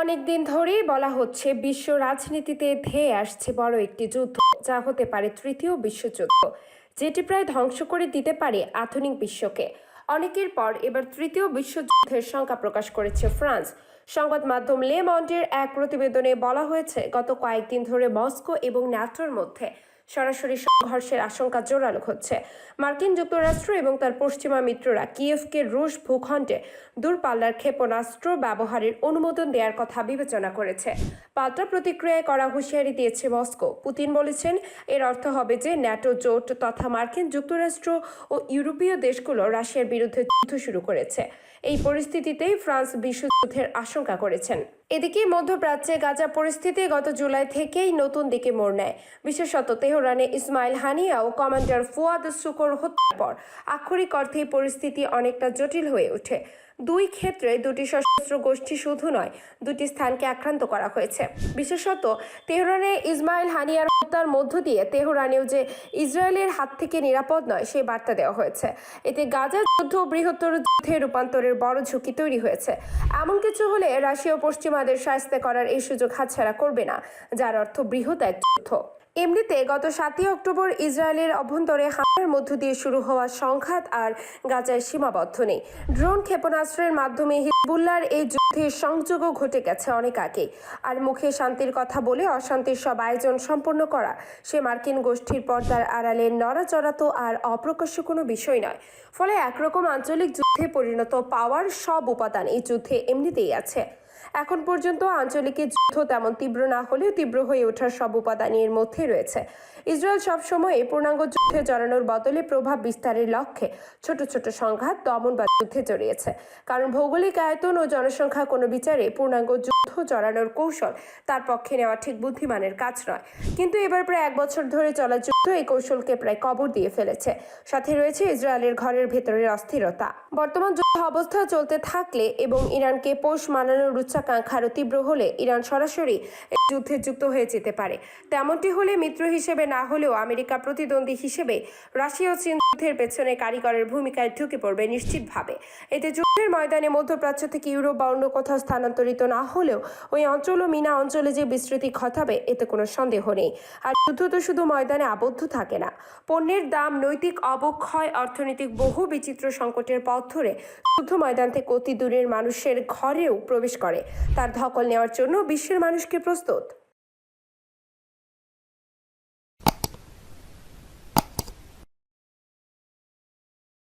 অনেক দিন ধরেই বলা হচ্ছে বিশ্ব রাজনীতিতে ধেয়ে আসছে বড় একটি যুদ্ধ, যা হতে পারে তৃতীয় বিশ্বযুদ্ধ, যেটি প্রায় ধ্বংস করে দিতে পারে আধুনিক বিশ্বকে। অনেকের পর এবার তৃতীয় বিশ্বযুদ্ধের শঙ্কা প্রকাশ করেছে ফ্রান্স। সংবাদ মাধ্যম লে মন্ডের এক প্রতিবেদনে বলা হয়েছে, গত কয়েকদিন ধরে মস্কো এবং ন্যাটোর মধ্যে সরাসরি সংঘর্ষের আশঙ্কা জোরালো হচ্ছে। মার্কিন যুক্তরাষ্ট্র এবং তার পশ্চিমা মিত্ররা কিয়েভকে রুশ ভূখণ্ডে দূরপাল্লার ক্ষেপণাস্ত্র ব্যবহারের অনুমোদন দেওয়ার কথা বিবেচনা করেছে। পাল্টা প্রতিক্রিয়ায় করা হুঁশিয়ারি দিয়েছে মস্কো। পুতিন বলেছেন, এর অর্থ হবে যে ন্যাটো জোট তথা মার্কিন যুক্তরাষ্ট্র ও ইউরোপীয় দেশগুলো রাশিয়ার বিরুদ্ধে যুদ্ধ শুরু করেছে। এই পরিস্থিতিতেই ফ্রান্স বিশ্বযুদ্ধের আশঙ্কা করেছেন। এদিকে মধ্যপ্রাচ্যে গাজা পরিস্থিতি গত জুলাই থেকেই নতুন দিকে মোড় নেয়। বিশেষত তেহরানে ইসমাইল হানিয়া ও কমান্ডার ফুয়াদ শুকর হত্যার পর আক্ষরিক অর্থে পরিস্থিতি অনেকটা জটিল হয়ে ওঠে। দুই ক্ষেত্রে দুটি সশস্ত্র গোষ্ঠী শুধু নয়, দুটি স্থানকে আক্রান্ত করা হয়েছে। বিশেষত তেহরানে ইসমাইল হানিয়ার হত্যার মধ্য দিয়ে তেহরানেও যে ইসরায়েলের হাত থেকে নিরাপদ নয়, সেই বার্তা দেওয়া হয়েছে। এতে গাজা যুদ্ধ বৃহত্তর যুদ্ধে রূপান্তরের বড় ঝুঁকি তৈরি হয়েছে। এমন কিছু হলে রাশিয়া পশ্চিমাদের সাহায্য করার এই সুযোগ হাতছাড়া করবে না, যার অর্থ বৃহৎ এক যুদ্ধ। এমনিতে গত সাতই অক্টোবর ইসরায়েলের অভ্যন্তরে হামলার মধ্য দিয়ে শুরু হওয়া সংঘাত আর গাজায় সীমাবদ্ধ নেই। ড্রোন ক্ষেপণাস্ত্রের মাধ্যমে হিজবুল্লার এই যুদ্ধের সংযোগও ঘটে গেছে অনেক আগে। আর মুখে শান্তির কথা বলে অশান্তির সব আয়োজন সম্পন্ন করা, সে মার্কিন গোষ্ঠীর পর্দার আড়ালে নড়াচড়া তো আর অপ্রকাশ্য কোনো বিষয় নয়। ফলে একরকম আঞ্চলিক যুদ্ধে পরিণত পাওয়ার সব উপাদান এই যুদ্ধে এমনিতেই আছে। এখন পর্যন্ত আঞ্চলিক যুদ্ধ তেমন তীব্র না হলেও তীব্র হয়ে ওঠার সব উপাদানই এর মধ্যে রয়েছে। ইসরায়েল সবসময় পূর্ণাঙ্গ যুদ্ধে জড়ানোর বদলে প্রভাব বিস্তারের লক্ষ্যে ছোট ছোট সংঘাত, দমন বা যুদ্ধে জড়িয়েছে। কারণ ভৌগোলিক আয়তন ও জনসংখ্যা কোনো বিচারে পূর্ণাঙ্গ যুদ্ধ জড়ানোর কৌশল তার পক্ষে নেওয়া ঠিক বুদ্ধিমানের কাজ নয়। কিন্তু এবার প্রায় এক বছর ধরে চলা যুদ্ধ এই কৌশলকে প্রায় কবর দিয়ে ফেলেছে। সাথে রয়েছে ইসরায়েলের ঘরের ভেতরের অস্থিরতা। বর্তমান যুদ্ধ অবস্থা চলতে থাকলে এবং ইরানকে পোষ মানানোর উচ্চাকাঙ্ক্ষা আরও তীব্র হলে ইরান সরাসরি যুদ্ধে যুক্ত হয়ে যেতে পারে। তেমনটি হলে মিত্র হিসেবে না হলেও আমেরিকা প্রতিদ্বন্দ্বী হিসেবে রাশিয়া ও চীন যুদ্ধের পেছনে কারিগরের ভূমিকায় ঢুকে পড়বে নিশ্চিতভাবে। এতে যুদ্ধের ময়দানে মধ্যপ্রাচ্য থেকে ইউরোপ বা অন্য কোথাও স্থানান্তরিত না হলেও ওই অঞ্চল ও মিনা অঞ্চলে যে বিস্তৃতি ঘটাবে, এতে কোনো সন্দেহ নেই। আর যুদ্ধ তো শুধু ময়দানে আবদ্ধ থাকে না। পণ্যের দাম, নৈতিক অবক্ষয়, অর্থনৈতিক বহু বিচিত্র সংকটের পথ ধরে যুদ্ধ ময়দান থেকে অতি দূরের মানুষের ঘরেও প্রবেশ করে। তার ধকল নেওয়ার জন্য বিশ্বের মানুষকে প্রস্তুত।